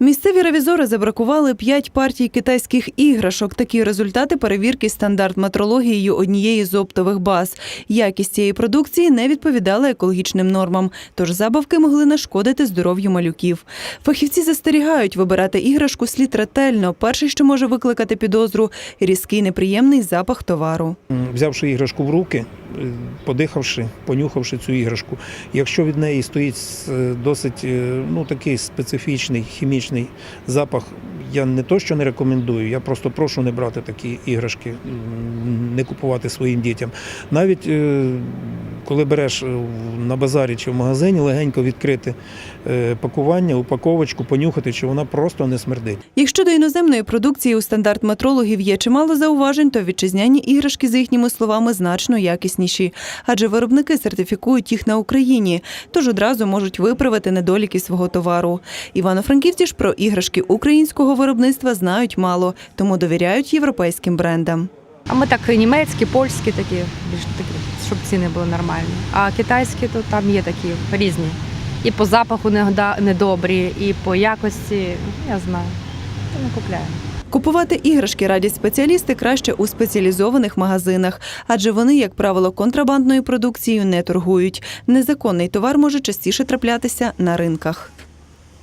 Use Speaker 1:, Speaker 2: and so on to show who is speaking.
Speaker 1: Місцеві ревізори забракували п'ять партій китайських іграшок. Такі результати перевірки стандарт метрологією однієї з оптових баз. Якість цієї продукції не відповідала екологічним нормам, тож забавки могли нашкодити здоров'ю малюків. Фахівці застерігають вибирати іграшку слід ретельно. Перше, що може викликати підозру різкий неприємний запах товару.
Speaker 2: Взявши іграшку в руки, подихавши, понюхавши цю іграшку, якщо від неї стоїть е, досить е, ну, такий специфічний хімічний запах, я не то, що не рекомендую, я просто прошу не брати такі іграшки, не купувати своїм дітям. Навіть е, коли береш е, на базарі чи в магазині, легенько відкрити е, пакування, упаковочку, понюхати, чи вона просто не смердить.
Speaker 1: Якщо до іноземної продукції у стандарт метрологів є чимало зауважень, то вітчизняні іграшки, за їхніми словами, значно якісніші, адже виробники сертифікують їх на Україні, тож одразу можуть виправити недоліки свого товару. Івано-франківці ж про іграшки українського виробництва знають мало, тому довіряють європейським брендам.
Speaker 3: А ми так і німецькі, польські такі, більш такі, щоб ціни були нормальні. А китайські то там є такі різні. І по запаху недобрі, і по якості, я знаю, то не купляємо.
Speaker 1: Купувати іграшки радять спеціалісти краще у спеціалізованих магазинах, адже вони, як правило, контрабандною продукцією не торгують. Незаконний товар може частіше траплятися на ринках.